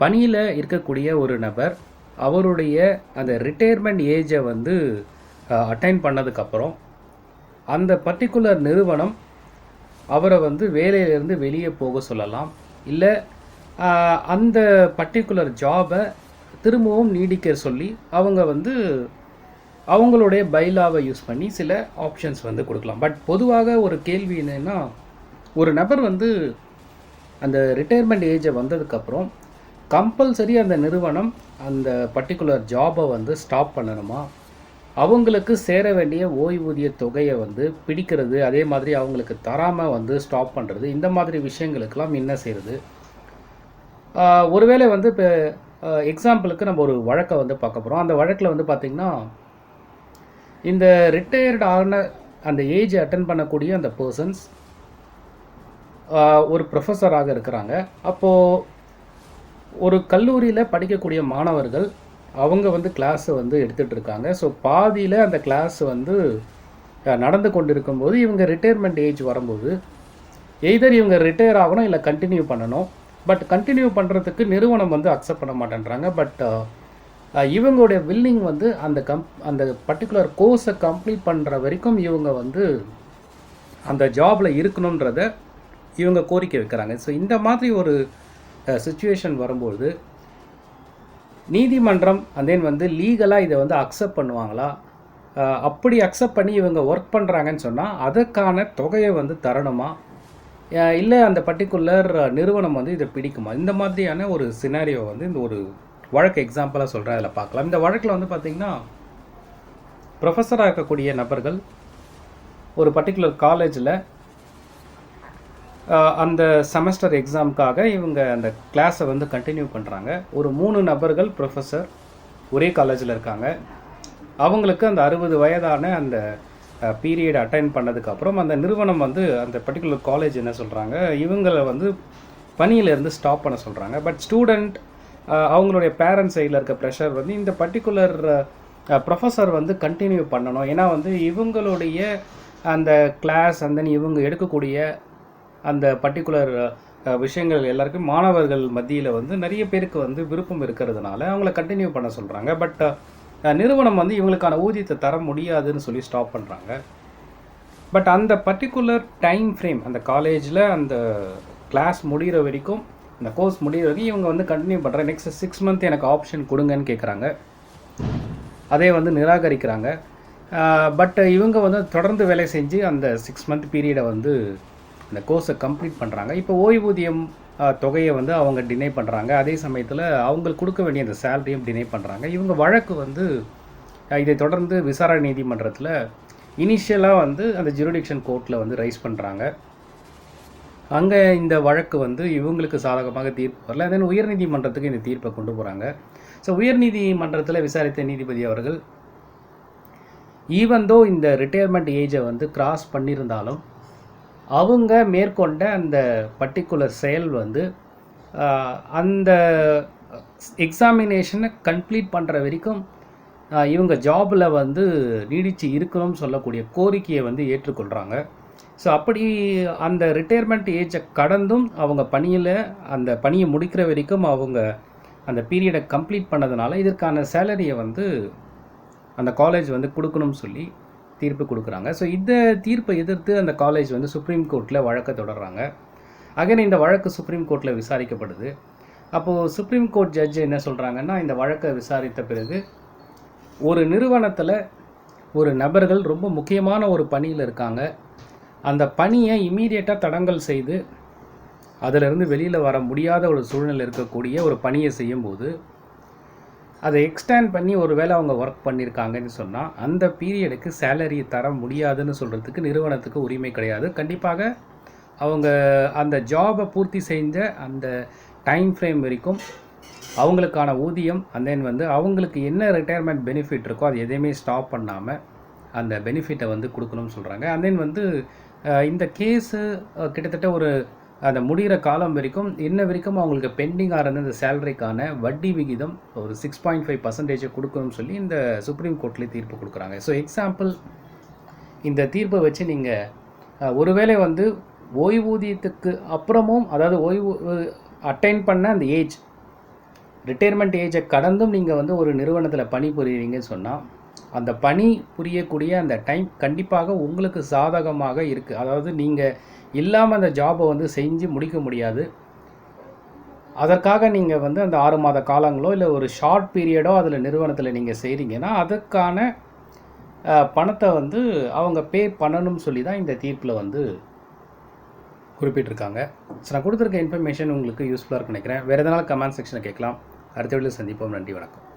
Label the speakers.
Speaker 1: பணியில் இருக்கக்கூடிய ஒரு நபர் அவருடைய அந்த ரிட்டையர்மெண்ட் ஏஜை வந்து அட்டைன் பண்ணதுக்கப்புறம் அந்த பர்டிகுலர் நிறுவனம் அவரை வந்து வேலையிலேருந்து வெளியே போக சொல்லலாம். இல்லை அந்த பர்டிகுலர் ஜாபை திரும்பவும் நீடிக்க சொல்லி அவங்க வந்து அவங்களுடைய பைலாவை யூஸ் பண்ணி சில ஆப்ஷன்ஸ் வந்து கொடுக்கலாம். பட் பொதுவாக ஒரு கேள்வி என்னென்னா ஒரு நபர் வந்து அந்த ரிட்டையர்மெண்ட் ஏஜை வந்ததுக்கப்புறம் கம்பல்சரி அந்த நிறுவனம் அந்த பர்டிகுலர் ஜாபை வந்து ஸ்டாப் பண்ணணுமா? அவங்களுக்கு சேர வேண்டிய ஓய்வூதிய தொகையை வந்து பிடிக்கிறது அதே மாதிரி அவங்களுக்கு தராமல் வந்து ஸ்டாப் பண்ணுறது இந்த மாதிரி விஷயங்களுக்கெல்லாம் என்ன செய்கிறது ஒருவேளை வந்து இப்போ எக்ஸாம்பிளுக்கு நம்ம ஒரு வழக்கை வந்து பார்க்க போகிறோம் அந்த வழக்கில் வந்து பார்த்திங்கன்னா இந்த ரிட்டையர்டு ஆன அந்த ஏஜ் அட்டன் பண்ணக்கூடிய அந்த பர்சன்ஸ் ஒரு ப்ரொஃபஸராக இருக்கிறாங்க. அப்போது ஒரு கல்லூரியில் படிக்கக்கூடிய மாணவர்கள் அவங்க வந்து கிளாஸை வந்து எடுத்துகிட்டு இருக்காங்க. ஸோ பாதியில் அந்த கிளாஸ் வந்து நடந்து கொண்டு இருக்கும்போது இவங்க ரிட்டையர்மெண்ட் ஏஜ் வரும்போது எய்தர் இவங்க ரிட்டையர் ஆகணும் இல்லை கண்டினியூ பண்ணணும். பட் கண்டினியூ பண்ணுறதுக்கு நிறுவனம் வந்து அக்செப்ட் பண்ண மாட்டேன்றாங்க. பட் இவங்களுடைய வில்லிங் வந்து அந்த கம் அந்த பர்டிகுலர் கோர்ஸை கம்ப்ளீட் பண்ணுற வரைக்கும் இவங்க வந்து அந்த ஜாபில் இருக்கணுன்றத இவங்க கோரிக்கை வைக்கிறாங்க. ஸோ இந்த மாதிரி ஒரு சுச்சுவேஷன் வரும்போது நீதிமன்றம் அண்ட் தென் வந்து லீகலாக இதை வந்து அக்செப்ட் பண்ணுவாங்களா? அப்படி அக்செப்ட் பண்ணி இவங்க ஒர்க் பண்ணுறாங்கன்னு சொன்னால் அதற்கான தொகையை வந்து தரணுமா? இல்லை அந்த பர்டிகுலர் நிறுவனம் வந்து இதை பிடிக்குமா? இந்த மாதிரியான ஒரு சினாரியோ வந்து இந்த ஒரு வழக்கு எக்ஸாம்பிளாக சொல்கிறேன் அதில் பார்க்கலாம். இந்த வழக்கில் வந்து பார்த்திங்கன்னா ப்ரொஃபஸராக இருக்கக்கூடிய நபர்கள் ஒரு பர்டிகுலர் காலேஜில் அந்த செமஸ்டர் எக்ஸாமுக்காக இவங்க அந்த கிளாஸை வந்து கண்டினியூ பண்ணுறாங்க ஒரு மூணு நபர்கள் ப்ரொஃபஸர் ஒரே காலேஜில் இருக்காங்க. அவங்களுக்கு அந்த அறுபது வயதான அந்த பீரியட் அட்டைன் பண்ணதுக்கப்புறம் அந்த நிறுவனம் வந்து அந்த பர்டிகுலர் காலேஜ் என்ன சொல்கிறாங்க இவங்களை வந்து பணியிலேருந்து ஸ்டாப் பண்ண சொல்கிறாங்க பட் ஸ்டூடெண்ட் அவங்களுடைய பேரண்ட்ஸ் சைடில் இருக்க ப்ரெஷர் வந்து இந்த பர்டிகுலர் ப்ரொஃபஸர் வந்து கண்டினியூ பண்ணணும். ஏன்னா வந்து இவங்களுடைய அந்த கிளாஸ் and இவங்க எடுக்கக்கூடிய அந்த பர்டிகுலர் விஷயங்கள் எல்லாருக்கும் மாணவர்கள் மத்தியில் வந்து நிறைய பேருக்கு வந்து விருப்பம் இருக்கிறதுனால அவங்கள கண்டினியூ பண்ண சொல்கிறாங்க பட் நிறுவனம் வந்து இவங்களுக்கான ஊதியத்தை தர முடியாதுன்னு சொல்லி ஸ்டாப் பண்ணுறாங்க பட் அந்த பர்டிகுலர் டைம் ஃப்ரேம் அந்த காலேஜில் அந்த கிளாஸ் முடிகிற வரைக்கும் அந்த கோர்ஸ் முடிகிற வரைக்கும் இவங்க வந்து கண்டினியூ பண்ணுற நெக்ஸ்ட் சிக்ஸ் மந்த் எனக்கு ஆப்ஷன் கொடுங்கன்னு கேட்குறாங்க அதே வந்து நிராகரிக்கிறாங்க. பட் இவங்க வந்து தொடர்ந்து வேலை செஞ்சு அந்த சிக்ஸ் மந்த் பீரியடை வந்து அந்த கோர்ஸை கம்ப்ளீட் பண்ணுறாங்க இப்போ ஓய்வூதியம் தொகையை வந்து அவங்க டினை பண்ணுறாங்க அதே சமயத்தில் அவங்களுக்கு கொடுக்க வேண்டிய அந்த சேலரியும் டினை பண்ணுறாங்க இவங்க வழக்கு வந்து இதை தொடர்ந்து விசாரணை நீதிமன்றத்தில் இனிஷியலாக வந்து அந்த ஜூரிடிக்ஷன் கோர்ட்டில் வந்து ரைஸ் பண்ணுறாங்க அங்கே இந்த வழக்கு வந்து இவங்களுக்கு சாதகமாக தீர்ப்பு வரல. தென் உயர்நீதிமன்றத்துக்கு இந்த தீர்ப்பை கொண்டு போகிறாங்க ஸோ உயர்நீதிமன்றத்தில் விசாரித்த நீதிபதி அவர்கள் ஈவன் தோ இந்த ரிட்டையர்மெண்ட் ஏஜை வந்து கிராஸ் பண்ணியிருந்தாலும் அவங்க மேற்கொண்ட அந்த பர்டிகுலர் செயல் வந்து அந்த எக்ஸாமினேஷனை கம்ப்ளீட் பண்ணுற வரைக்கும் இவங்க ஜாபில் வந்து நீடித்து இருக்கணும்னு சொல்லக்கூடிய கோரிக்கையை வந்து ஏற்றுக்கொள்கிறாங்க ஸோ அப்படி அந்த ரிட்டையர்மெண்ட் ஏஜை கடந்தும் அவங்க பணியில் அந்த பணியை முடிக்கிற வரைக்கும் அவங்க அந்த பீரியடை கம்ப்ளீட் பண்ணதுனால இதற்கான சேலரியை வந்து அந்த காலேஜ் வந்து கொடுக்கணும்னு சொல்லி தீர்ப்பு கொடுக்குறாங்க. ஸோ இந்த தீர்ப்பை எதிர்த்து அந்த காலேஜ் வந்து சுப்ரீம் கோர்ட்டில் வழக்கை தொடர்றாங்க. அகைன் இந்த வழக்கு சுப்ரீம் கோர்ட்டில் விசாரிக்கப்படுது. அப்போது சுப்ரீம் கோர்ட் ஜட்ஜ் என்ன சொல்கிறாங்கன்னா இந்த வழக்கை விசாரித்த பிறகு ஒரு நிறுவனத்தில் ஒரு நபர்கள் ரொம்ப முக்கியமான ஒரு பணியில் இருக்காங்க. அந்த பணியை இமீடியட்டாக தடங்கல் செய்து அதிலிருந்து வெளியில் வர முடியாத ஒரு சூழ்நிலை இருக்கக்கூடிய ஒரு பணியை செய்யும்போது அதை எக்ஸ்டேண்ட் பண்ணி ஒரு வேளை அவங்க ஒர்க் பண்ணியிருக்காங்கன்னு சொன்னால் அந்த பீரியடுக்கு சேலரி தர முடியாதுன்னு சொல்கிறதுக்கு நிறுவனத்துக்கு உரிமை கிடையாது. கண்டிப்பாக அவங்க அந்த ஜாபை பூர்த்தி செஞ்ச அந்த டைம் ஃப்ரேம் வரைக்கும் அவங்களுக்கான ஊதியம் அண்ட் தென் வந்து அவங்களுக்கு என்ன ரிட்டையர்மெண்ட் பெனிஃபிட் இருக்கோ அது எதையுமே ஸ்டாப் பண்ணாமல் அந்த பெனிஃபிட்டை வந்து கொடுக்கணும்னு சொல்கிறாங்க அண்ட் தென் வந்து இந்த கேஸு கிட்டத்தட்ட ஒரு அந்த முடிகிற காலம் வரைக்கும் இன்ன வரைக்கும் அவங்களுக்கு பெண்டிங்காக இருந்த இந்த சேலரிக்கான வட்டி விகிதம் ஒரு சிக்ஸ் பாயிண்ட் ஃபைவ் பர்சன்டேஜை கொடுக்கணும்னு சொல்லி இந்த சுப்ரீம் கோர்ட்லேயே தீர்ப்பு கொடுக்குறாங்க. ஸோ எக்ஸாம்பிள் இந்த தீர்ப்பை வச்சு நீங்கள் ஒருவேளை வந்து ஓய்வூதியத்துக்கு அப்புறமும் அதாவது ஓய்வு அட்டைன் பண்ண அந்த ஏஜ் ரிட்டையர்மெண்ட் ஏஜை கடந்தும் நீங்கள் வந்து ஒரு நிறுவனத்தில் பணிபுரியுறீங்கன்னு சொன்னால் அந்த பணி புரியக்கூடிய அந்த டைம் கண்டிப்பாக உங்களுக்கு சாதகமாக இருக்குது அதாவது நீங்கள் இல்லாமல் அந்த ஜாபை வந்து செஞ்சு முடிக்க முடியாது. அதற்காக நீங்கள் வந்து அந்த ஆறு மாத காலங்களோ இல்லை ஒரு ஷார்ட் பீரியடோ அதில் நிறுவனத்தில் நீங்கள் செய்கிறீங்கன்னா அதுக்கான பணத்தை வந்து அவங்க பே பண்ணணும்னு சொல்லி தான் இந்த தீர்ப்பில் வந்து குறிப்பிட்டிருக்காங்க. ஸோ நான் கொடுத்துருக்க இன்ஃபர்மேஷன் உங்களுக்கு யூஸ்ஃபுல்லாக இருக்குன்னு நினைக்கிறேன். வேறு எதனால கமெண்ட் செக்ஷனை கேட்கலாம். அடுத்த வீடியோ சந்திப்போம். நன்றி வணக்கம்.